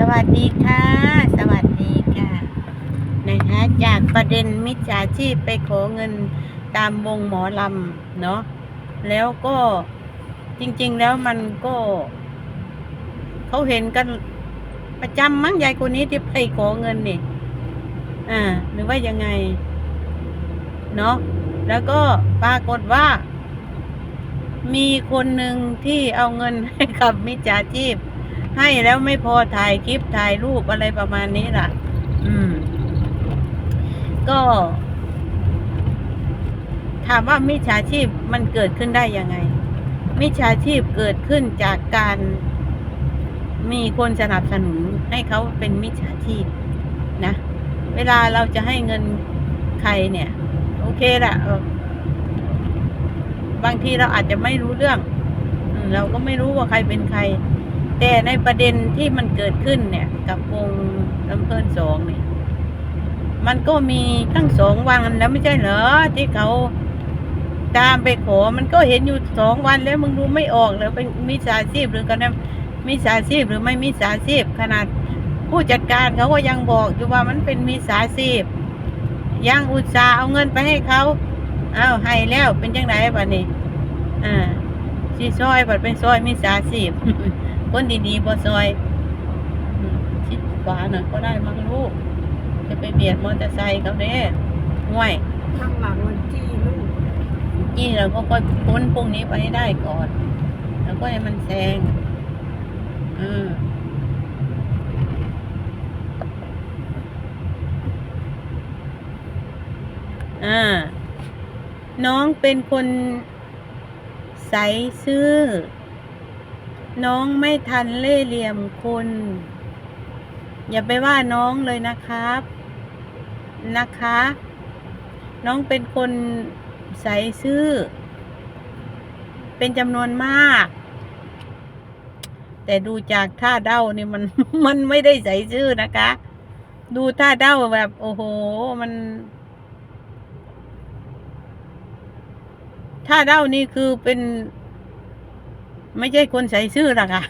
สวัสดีค่ะ สวัสดีค่ะ นะคะ จากประเด็นมิจฉาชีพไปขอเงินตามวงหมอลำเนาะแล้วก็จริง ๆ แล้วมันก็เขาเห็นกันประจำมั้งยายคนนี้ที่ไปขอเงินนี่อ่า หรือว่ายังไง เนาะแล้วก็ปรากฏว่า มีคนหนึ่งที่เอาเงินให้กับมิจฉาชีพ ให้แล้วไม่พอถ่ายคลิปถ่ายรูปอะไรประมาณนี้ล่ะ อืม ก็ถามว่ามิจฉาชีพมันเกิดขึ้นได้ยังไง มิจฉาชีพเกิดขึ้นจากการมีคนสนับสนุนให้เขาเป็นมิจฉาชีพนะ เวลาเราจะให้เงินใครเนี่ย โอเคละบางทีเราอาจจะไม่รู้เรื่อง เราก็ไม่รู้ว่าใครเป็นใคร แต่ในประเด็นที่มันเกิดขึ้นเนี่ย กับวงลำเพลินสองเนี่ยมันก็มีตั้งสองวันแล้วไม่ใช่เหรอที่เขาตามไปขอ มันก็เห็นอยู่สองวันแล้วมึงดูไม่ออกเลยเป็นมิจฉาชีพหรือกันนะมิจฉาชีพหรือไม่มิจฉาชีพขนาดผู้จัดการเขาก็ยังบอกอยู่ว่ามันเป็นมิจฉาชีพยังอุตส่าห์เอาเงินไปให้เขาเอาให้แล้วเป็นจังไหนบ้านี้อ่าซีซอยบัดเป็นซอยมิจฉาชีพ คนดีๆบ่ซอยอืมชิดขวาหน่อยก็ได้มั้งลูก จะไปเบียดมอเตอร์ไซค์เขาเด้ห่วยข้างหลังมันจี้ลูกนี่เราก็ค่อยพ้นพวกนี้ไปให้ได้ก่อน แล้วก็ให้มันแซงอืมอ่า น้องเป็นคนใสซื่อ น้องไม่ทันเล่เหลี่ยมคนอย่าไปว่าน้องเลยนะครับ นะคะ น้องเป็นคนใสซื่อ เป็นจำนวนมาก แต่ดูจากท่าเด้านี่มันมันไม่ได้ใสซื่อนะคะ ดูท่าเด้าแบบ โอ้โห มันท่าเด้านี่คือเป็น ไม่ใช่คนใส่ซื่อหรอกค่ะ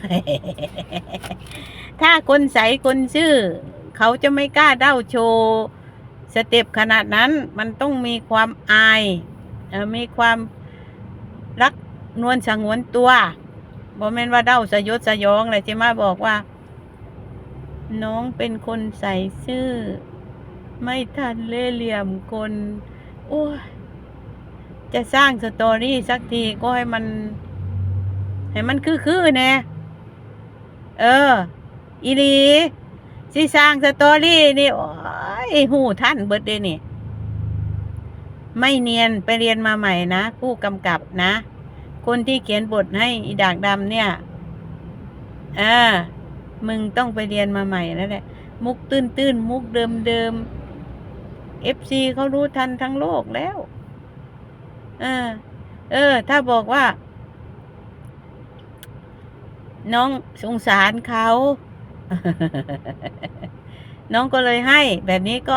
ถ้าคนใส่คนซื่อ เขาจะไม่กล้าเด้าโชว์สเต็ปขนาดนั้นมันต้องมีความอายมีความรักนวลสงวนตัวบอกแม่นว่าเด้าสยดสยองอะไรจะมาบอกว่า น้องเป็นคนใส่ซื่อ ไม่ทันเล่เหลี่ยมคน โอ้จะสร้างสตอรี่สักทีก็ให้มัน ให้มันคือๆแน่เออ อีลีสิสร้างสตอรี่นี่โอ้ยหูท่านเบิดเดยวนี่ ไม่เนียนไปเรียนมาใหม่นะผู้กำกับนะ คนที่เขียนบทให้อีดากดำเนี่ยอ่ามึงต้องไปเรียนมาใหม่แล้วแหละ มุกตื้นตื้นๆมุกเดิมเดิมเอฟซีเขารู้ทันทั้งโลกแล้ว เออ เออ ถ้าบอกว่า น้องสงสารเขา น้องก็เลยให้ แบบนี้ก็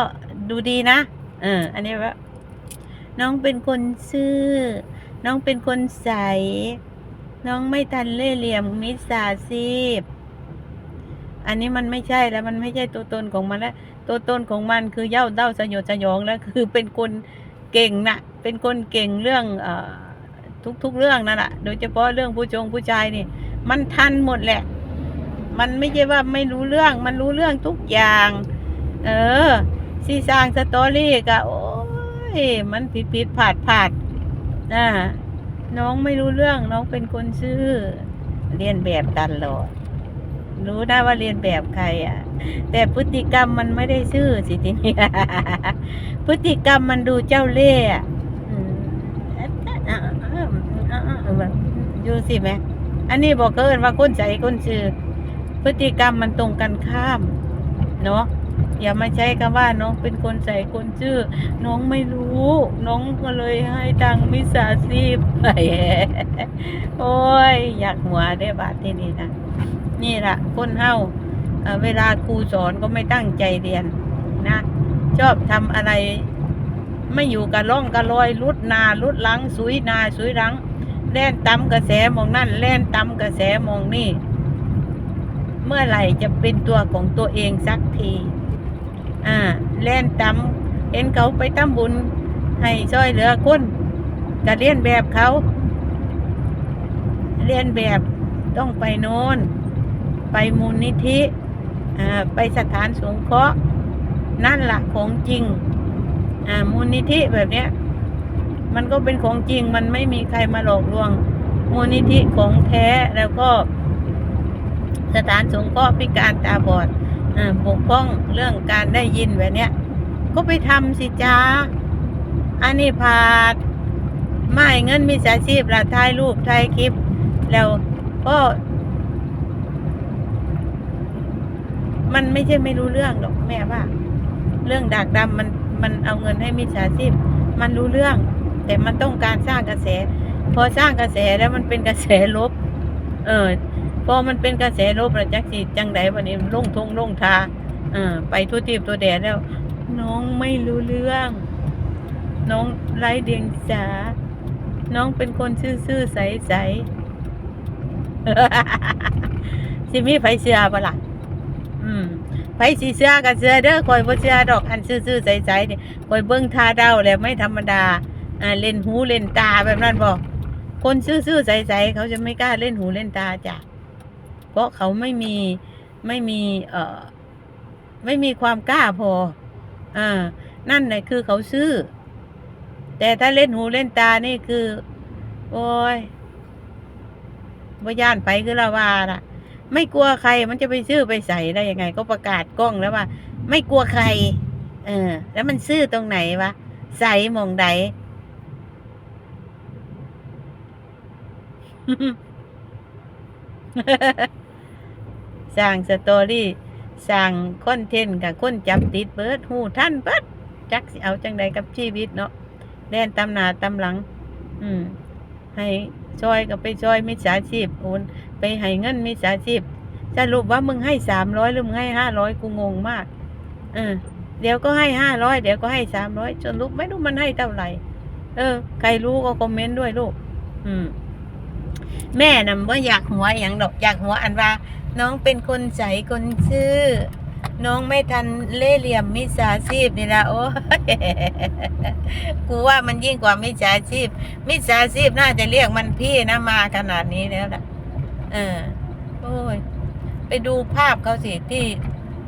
ดูดีนะ เออ อันนี้ว่า น้องเป็นคนซื่อ น้องเป็นคนใส น้องไม่ทันเล่เหลี่ยมมิจฉาชีพ อันนี้มันไม่ใช่แล้วมันไม่ใช่ตัวตนของมันแล้ว ตัวตนของมันคือเย่าเด้าสยดสยองแล้วคือเป็นคนเก่งนะเป็นคนเก่งเรื่องเอ่อทุกๆเรื่องนั่นแหละโดยเฉพาะเรื่องผู้ชงผู้ชายนี่ มันทันหมดแหละ มันไม่ใช่ว่าไม่รู้เรื่อง มันรู้เรื่องทุกอย่าง เออซีสร้างสตอรี่ก็โอ้ยมันผิดผิดผาดผาดอ่าน้องไม่รู้เรื่องน้องเป็นคนซื่อเรียนแบบตลอดรู้ได้ว่าเรียนแบบใครอะ แต่พฤติกรรมมันไม่ได้ซื่อสิทีนี้พฤติกรรมมันดูเจ้าเล่ห์อะอืมแบบดูสิแม่ อันนี้บอกเกินว่าคนใจคนซื่อพฤติกรรมมันตรงกันข้าม เนาะอย่ามาใช้คำว่าน้องเป็นคนใส่คนชื่อ น้องไม่รู้ น้องก็เลยให้ตังมิสาชีพไปโอ้ย อยากหัวได้บาทที่นี่นะนี่ละคนเฮาเอ่อเวลาครูสอนก็ไม่ตั้งใจเรียนนะ ชอบทำอะไร ไม่อยู่กับร่องกับรอยลุดนาลุดหลังสุยนาสุยหลัง แล่นตำกระแสมองนั่นแล่นตำกระแสมองนี่ เมื่อไหร่จะเป็นตัวของตัวเองสักที อ่า แล่นตำเห็นเขาไปตำบุญ ให้ช่วยเหลือคนก็เลียนแบบเขาเลียนแบบต้องไปโน่นไปมูลนิธิอ่าไปสถานสงเคราะห์นั่นละของจริงอ่ามูลนิธิแบบเนี้ย มันก็เป็นของจริงมันไม่มีใครมาหลอกลวง มูลนิธิของแท้แล้วก็ สถานสงเคราะห์พิการตาบอดอ่าปกป้องเรื่องการได้ยินแบบเนี้ย ก็ไปทำสิจ้าอันนี้พาดไม่เงินมีสาชีพละถ่ายรูปถ่ายคลิป แล้วก็มันไม่ใช่ไม่รู้เรื่องหรอกแม่ว่า เรื่องดากดำมันมันเอาเงินให้มิจฉาชีพ มันรู้เรื่อง แต่มันต้องการสร้างกระแส พอสร้างกระแสแล้วมันเป็นกระแสลบ เออ พอมันเป็นกระแสลบแล้วจักสิจังไดวันนี้ลงทงลงทาเออ ไปทุทีบตัวแดดแล้ว น้องไม่รู้เรื่อง น้องไร้เดียงสาน้องเป็นคนซื่อๆใสๆสิมีไผเชื่อบ่ล่ะอืมไผสิเชื่อก็เชื่อเด้อคอยบ่เชื่อดอกอันซื่อๆใสๆนี่คอยเบิ่งท่าเดาแล้วไม่ธรรมดา อ่าเล่นหูเล่นตาแบบนั้นบ่คนซื่อๆใสๆเขาจะไม่กล้าเล่นหูเล่นตาจ้ะเพราะเขาไม่มีไม่มีเอ่อไม่มีความกล้าพอ อ่า นั่นแหละคือเขาซื่อ แต่ถ้าเล่นหูเล่นตานี่คือ โอ้ยบ่ย่านไปคือละว่าล่ะ ไม่กลัวใครมันจะไปซื้อไปใส่ได้ยังไง ก็ประกาศกล้องแล้วว่า ไม่กลัวใคร เออ แล้วมันซื่อตรงไหนวะใส่มองใด สร้างสตอรี่สร้างคอนเทนต์กับคนจับติดเบิดหูท่านเบิดจักสิเอาจังใดกับชีวิตเนาะแล่นตำหนาตำหลัง อืม ให้ช่วยก็ไปช่วยมิจฉาชีพโอนไปให้เงินมิจฉาชีพสรุปว่ามึงให้สามร้อยหรือมึงให้ห้าร้อยกูงงมากเออเดี๋ยวก็ให้ห้าร้อยเดี๋ยวก็ให้สามร้อยจนลูกไม่รู้มันให้เท่าไหร่ เออ ใครรู้ก็คอมเมนต์ด้วยลูก อืม แม่น่ะว่าอยากหัวอย่างดอกอยากหัวอันว่า น้องเป็นคนใสคนซื่อน้องไม่ทันเล่เหลี่ยมมิจฉาชีพนี่ละโอ้ยกูว่ามันยิ่งกว่ามิจฉาชีพมิจฉาชีพน่าจะเรียกมันพี่นะมาขนาดนี้แล้วนะเออ โอ้ย ไปดูภาพเขาสิที่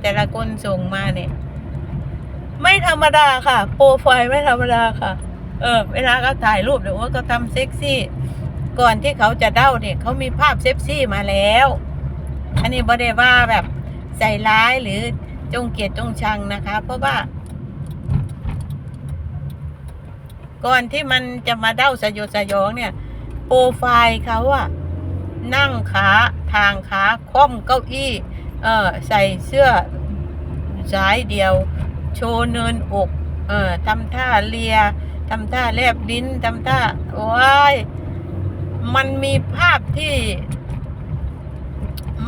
แต่ละคนส่งมาเนี่ย ไม่ธรรมดาค่ะ โปรไฟล์ไม่ธรรมดาค่ะ เออ เวลาเขาถ่ายรูปเดี๋ยวว่าเขาทำเซ็กซี่ ก่อนที่เขาจะเด้าเนี่ยเขามีภาพเซ็กซี่มาแล้ว อันนี้บ่ได้ว่าแบบใส่ร้ายหรือจงเกลียดจงชังนะคะ เพราะว่า ก่อนที่มันจะมาเด้าสยดสยองเนี่ย โปรไฟล์เขาอะนั่งขาทางขาค่อมเก้าอี้ เออใส่เสื้อสายเดียว โชว์เนินอก เออทำท่าเลียทำท่าแลบลิ้นทำท่าโอ้ย มันมีภาพที่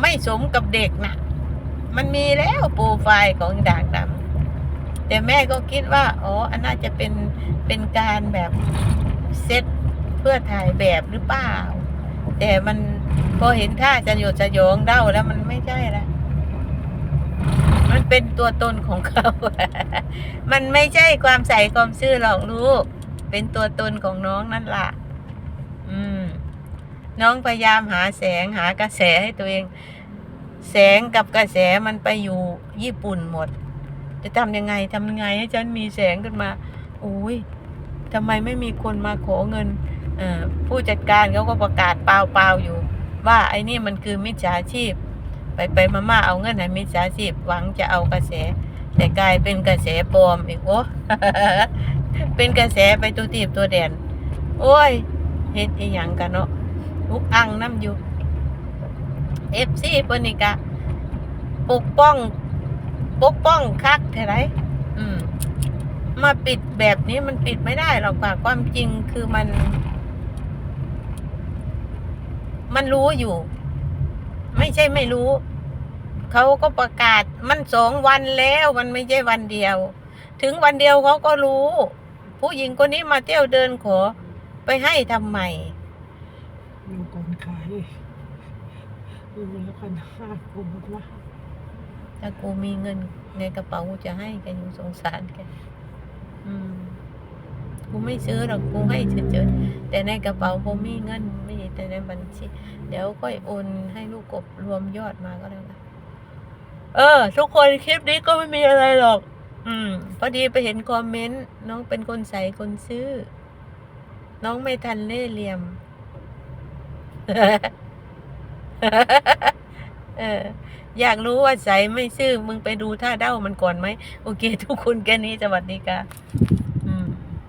ไม่สมกับเด็กนะมันมีแล้วโปรไฟล์ของด่างดำแต่แม่ก็คิดว่าอ๋ออันน่าจะเป็นเป็นการแบบเซตเพื่อถ่ายแบบหรือเปล่า แต่มันพอเห็นท่าจะหยดจะโยองเด้าแล้วมันไม่ใช่ละมันเป็นตัวตนของเขา มันไม่ใช่ความใส่ความซื่อหรอกลูก เป็นตัวตนของน้องนั่นล่ะ น้องพยายามหาแสงหากระแสให้ตัวเอง แสงกับกระแสมันไปอยู่ญี่ปุ่นหมด จะทำยังไงทำยังไงให้ฉันมีแสงขึ้นมาโอ้ยทำไมไม่มีคนมาขอเงินผู้จัดการเขาก็ประกาศเปล่าๆอยู่ ว่าไอ้นี่มันคือมิจฉาชีพ ไปไปมาม่าเอาเงินให้มิจฉาชีพหวังจะเอากระแส แต่กลายเป็นกระแสปลอมอีกโอ้เป็นกระแสไปตัวตีบตัวแดน โอ้ยเฮ็ดอีหยังกันเนาะ อุกอังน้ำอยู่เอฟซีเพิ่นนี่กะปกป้อง ปกป้องคักเท่าไรอืม มาปิดแบบนี้มันปิดไม่ได้หรอกค่ะความจริงคือมัน มันรู้อยู่ ไม่ใช่ไม่รู้ เขาก็ประกาศมันสองวันแล้วมันไม่ใช่วันเดียว ถึงวันเดียวเขาก็รู้ ผู้หญิงคนนี้มาเที่ยวเดินขอไปให้ทำไม อยู่ก่อนขายอยู่แล้วกันห้ากูมากถ้ากูมีเงินในกระเป๋ากูจะให้แกอยู่สงสารแกอืมกูไม่ซื้อหรอกกูให้เฉยๆแต่ในกระเป๋ากูมีเงินไม่แต่ในบัญชีเดี๋ยวค่อยโอนให้ลูกกบรวมยอดมาก็ได้วกันเออ ทุกคนคลิปนี้ก็ไม่มีอะไรหรอก อืมพอดีไปเห็นคอมเมนต์น้องเป็นคนใส่คนซื้อ น้องไม่ทันเล่เหลี่ยม เออ อยากรู้ว่าใส่ไม่ซื่อมึงไปดูท่าเด้ามันก่อนไหม โอเค ทุกคนแค่นี้สวัสดีค่ะ